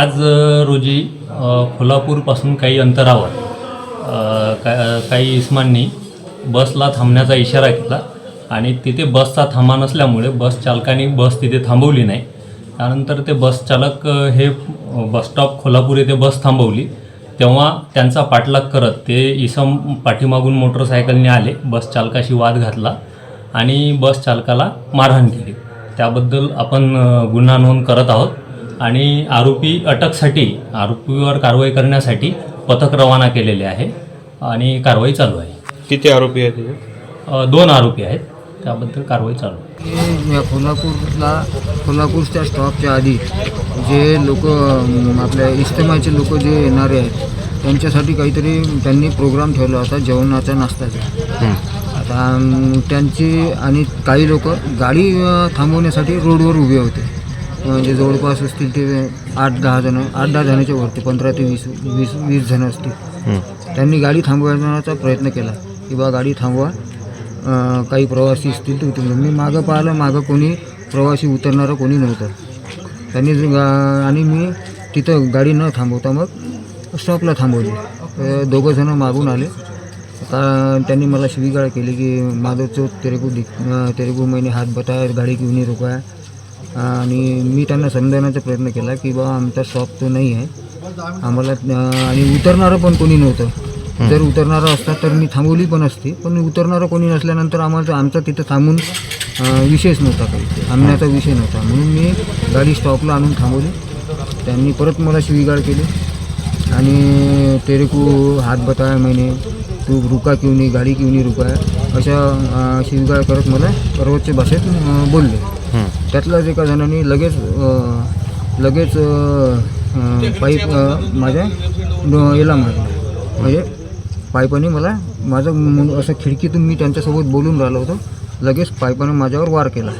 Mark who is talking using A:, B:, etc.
A: आज रोजी कोल्हापूरपासून काही अंतरावर का काही इस्मांनी बसला थांबण्याचा इशारा केला आणि तिथे बसचा थांबा नसल्यामुळे बस चालकाने बस तिथे थांबवली नाही. त्यानंतर ते बस चालक हे बसस्टॉप कोल्हापूर येथे बस थांबवली. तेव्हा त्यांचा पाठलाग करत ते इसम पाठीमागून मोटरसायकलने आले बस चालकाशी वाद घातला आणि बस चालकाला मारहाण केली. त्याबद्दल आपण गुन्हा नोंद करत आहोत. आणि आरोपी अटकसाठी आरोपीवर कारवाई करण्यासाठी पथक रवाना केलेले आहे आणि कारवाई चालू आहे.
B: किती आरोपी आहेत
A: अ, दोन आरोपी आहेत. त्याबद्दल कारवाई चालू आहे.
C: हे या कोल्हापूरला कोल्हापूरच्या स्टॉपच्या आधी जे लोक आपल्या इस्तेमाचे लोक जे येणारे आहेत त्यांच्यासाठी काहीतरी त्यांनी प्रोग्राम ठेवला होता जेवणाचा नाश्त्याचा. आता अम, त्यांची आणि काही लोक गाडी अ, थांबवण्यासाठी रोडवर उभे होते. म्हणजे जवळपास असतील ते आठ दहा जण आठ दहा जणांच्या वरती पंधरा ते वीस वीस वीस जण असतील. त्यांनी गाडी थांबवण्याचा प्रयत्न केला. की बा गाडी थांबवा. काही प्रवासी असतील तर उतरले मी मागं पाहिलं मागं कोणी प्रवासी उतरणारं कोणी नव्हतं. त्यांनी आणि मी तिथं गाडी न थांबवता मग स्टॉपला थांबवली. दोघं जणं मागून आले. आता त्यांनी मला शिवीगाळ केली की माझं चो तेरे को दिख अं, तेरे को मैंने हात बताया गाडी नहीं रुकाया आणि मी त्यांना समजवण्याचा प्रयत्न केला की बा आमचा स्टॉप तो नाही आहे. आम्हाला आणि उतरणारं पण कोणी नव्हतं. जर उतरणारं असता तर मी थांबवली पण असती. पण उतरणारं कोणी नसल्यानंतर आम्हाला आमचा तिथं थांबून विषयच नव्हता काही. थांबण्याचा विषय नव्हता. म्हणून मी गाडी स्टॉपला आणून थांबवली. त्यांनी परत मला शिवीगाळ केली. आणि तेरे को हात बताया मैंने तू रुका क्यों नहीं गाडी क्यों नहीं रुका. अशा शिवीगाळ करत मला सर्वोच्च भाषेत बोलले. त्यातल्याच एका जणांनी लगेच लगेच पाईप माझ्या याला मारला. म्हणजे पाईपाने मला माझं असं खिडकीतून मी त्यांच्यासोबत बोलून राहिलो होतो. लगेच पाईपानं माझ्यावर वार केला.